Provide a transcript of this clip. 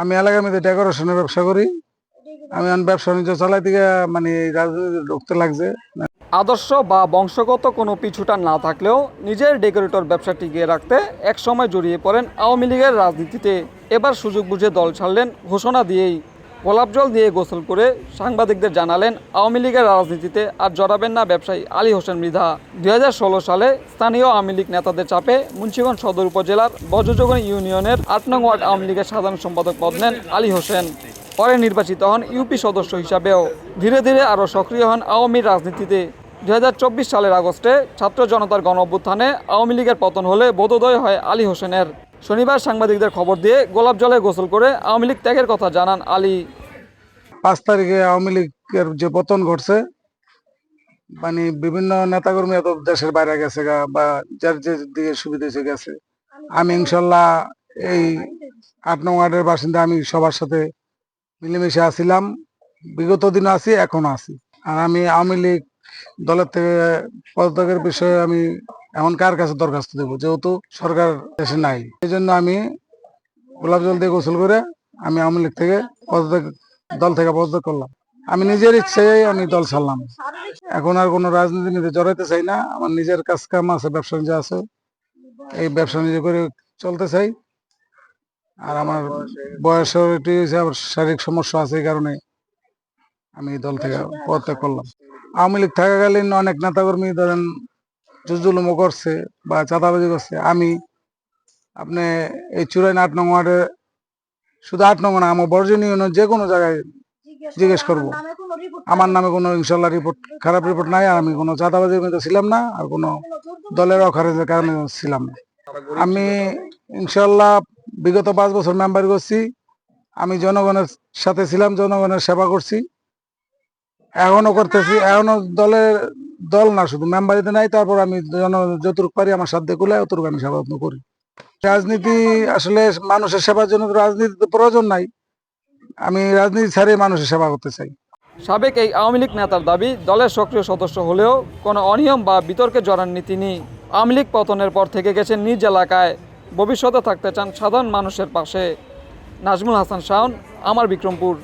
আমি এলাকার মধ্যে ডেকোরেশনের ব্যবসা করি। আমি ব্যবসা বাণিজ্য চালাই থেকে মানে রাজনীতি ঢুকতে লাগছে। আদর্শ বা বংশগত কোনো পিছুটা না থাকলেও নিজের ডেকোরেটর ব্যবসা টিকিয়ে রাখতে একসময় জড়িয়ে পড়েন আওয়ামী লীগের রাজনীতিতে। এবার সুযোগ বুঝে দল ছাড়লেন ঘোষণা দিয়েই। গোলাপ জল দিয়ে গোসল করে সাংবাদিকদের জানালেন আওয়ামী লীগের রাজনীতিতে আর জড়াবেন না ব্যবসায়ী আলী হোসেন মৃধা। দুই হাজার ষোলো সালে স্থানীয় আওয়ামী লীগ নেতাদের চাপে মুন্সিগঞ্জ সদর উপজেলার বজ্রযোগন ইউনিয়নের আট নং ওয়ার্ড আওয়ামী লীগের সাধারণ সম্পাদক পদ নেন আলী হোসেন। পরে নির্বাচিত হন ইউপি সদস্য হিসাবেও। ধীরে ধীরে আরও সক্রিয় হন আওয়ামী রাজনীতিতে। দুই হাজার চব্বিশ সালের আগস্টে ছাত্র জনতার গণ অভ্যুত্থানে আওয়ামী লীগের পতন হলে বোধোদয় হয় আলী হোসেনের। শনিবার সাংবাদিকদের খবর দিয়ে গোলাপ জলে গোসল করে আওয়ামী লীগ ত্যাগের কথা জানান আলী। পাঁচ তারিখে আওয়ামী লীগের যে পতন ঘটছে মানে বিভিন্ন নেতাকর্মী এত দেশের বাইরে গেছে গা, বা যার যে দিকে সুবিধা হয়েছে গেছে। আমি ইনশাল্লাহ এই আট নং ওয়ার্ডের বাসিন্দা, আমি সবার সাথে মিলেমিশে আছিলাম। বিগত দিনও আছি এখনও আছি। আর আমি আওয়ামী লীগ দলের থেকে পদত্যাগের বিষয়ে আমি এমন কার কাছে দরখাস্ত দেবো? যেহেতু সরকার দেশে নাই। এই জন্য আমি গোলাপ জল দিয়ে গোসল করে আমি আওয়ামী লীগ থেকে পদত্যাগ দল থেকে পদত্যাগ করলাম। আমি নিজের ইচ্ছায় আমি দল ছাড়লাম। এখন আর কোনো রাজনীতি নিতে জড়াইতে চাই না। আমার নিজের কাজ কাম আছে, ব্যবসা বাণিজ্য আছে। এই ব্যবসা বাণিজ্য করে চলতে চাই। আর আমার বয়সের এটি আবার শারীরিক সমস্যা আছে এই কারণে আমি এই দল থেকে পদত্যাগ করলাম। আওয়ামী লীগ থাকাকালীন অনেক নেতাকর্মী ধরেন জুজুলুমো করছে বা চাঁদাবাজি করছে। আমি, আপনি এই চুরাইন আট নং ওয়ার্ডে শুধু আট নং না আমার বর্জনীয় যে কোনো জায়গায় জিজ্ঞেস করব। আমার নামে কোনো ইনশাল্লাহ রিপোর্ট খারাপ রিপোর্ট নাই আর আমি কোনো চাঁদাবাজির মধ্যে ছিলাম না আর কোনো দলের অখারেজের কারণে ছিলাম না। আমি ইনশাল্লাহ বিগত পাঁচ বছর মেম্বার করছি আমি জনগণের সাথে ছিলাম জনগণের সেবা করছি। এখনও করতেছি এখনও দলের দল না শুধু মেম্বারিতে নাই তারপর আমি জন যতটুকু পারি আমার সাথে কুলে অতটুকু আমি সেবা করি। রাজনীতি আসলে মানুষের সেবার জন্য তো রাজনীতিতে প্রয়োজন নাই। আমি রাজনীতি ছাড়ে মানুষের সেবা করতে চাই। সাবেক এই আওয়ামী লীগ নেতার দাবি, দলের সক্রিয় সদস্য হলেও কোনো অনিয়ম বা বিতর্কে জড়াননি তিনি। আওয়ামী লীগ পতনের পর থেকে গেছেন নিজ এলাকায়। ভবিষ্যতে থাকতে চান সাধারণ মানুষের পাশে। নাজমুল হাসান শাওন, আমার বিক্রমপুর।